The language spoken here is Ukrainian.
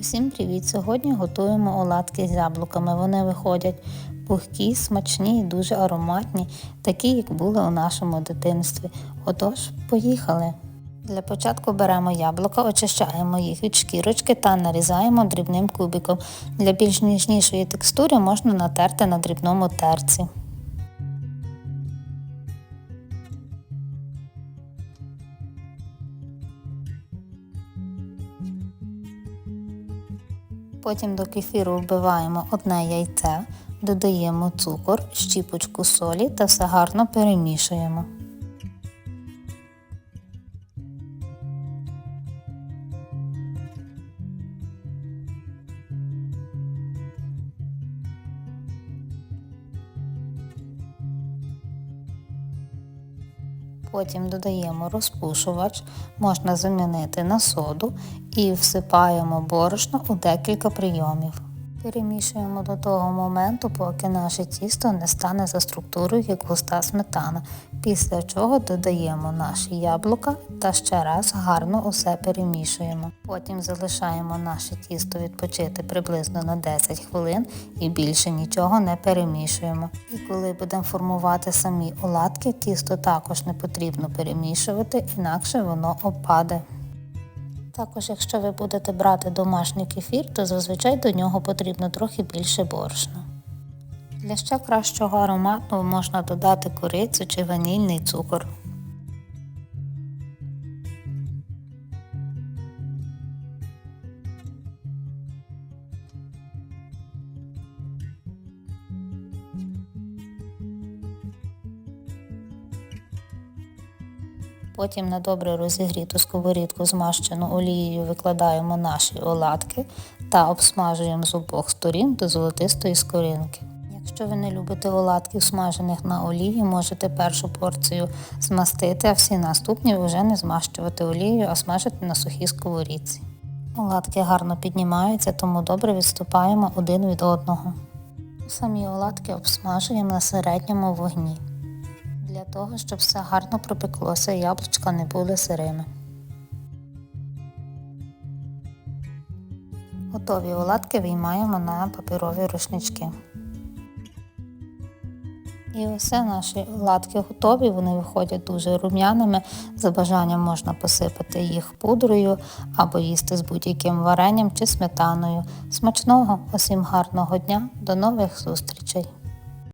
Усім привіт! Сьогодні готуємо оладки з яблуками. Вони виходять пухкі, смачні і дуже ароматні, такі, як були у нашому дитинстві. Отож, поїхали! Для початку беремо яблука, очищаємо їх від шкірочки та нарізаємо дрібним кубиком. Для більш ніжнішої текстури можна натерти на дрібному терці. Потім до кефіру вбиваємо одне яйце, додаємо цукор, щіпочку солі та все гарно перемішуємо. Потім додаємо розпушувач, можна замінити на соду і всипаємо борошно у декілька прийомів. Перемішуємо до того моменту, поки наше тісто не стане за структурою, як густа сметана, після чого додаємо наші яблука та ще раз гарно усе перемішуємо. Потім залишаємо наше тісто відпочити приблизно на 10 хвилин і більше нічого не перемішуємо. І коли будемо формувати самі оладки, тісто також не потрібно перемішувати, інакше воно опаде. Також, якщо ви будете брати домашній кефір, то зазвичай до нього потрібно трохи більше борошна. Для ще кращого аромату можна додати корицю чи ванільний цукор. Потім на добре розігріту сковорідку змащену олією викладаємо наші оладки та обсмажуємо з обох сторін до золотистої скоринки. Якщо ви не любите оладків смажених на олії, можете першу порцію змастити, а всі наступні вже не змащувати олією, а смажити на сухій сковорідці. Оладки гарно піднімаються, тому добре відступаємо один від одного. Самі оладки обсмажуємо на середньому вогні для того, щоб все гарно пропеклося і яблучка не були сирими. Готові оладки виймаємо на паперові рушнички. І усе наші оладки готові, вони виходять дуже рум'яними. За бажанням можна посипати їх пудрою або їсти з будь-яким варенням чи сметаною. Смачного, усім гарного дня, до нових зустрічей!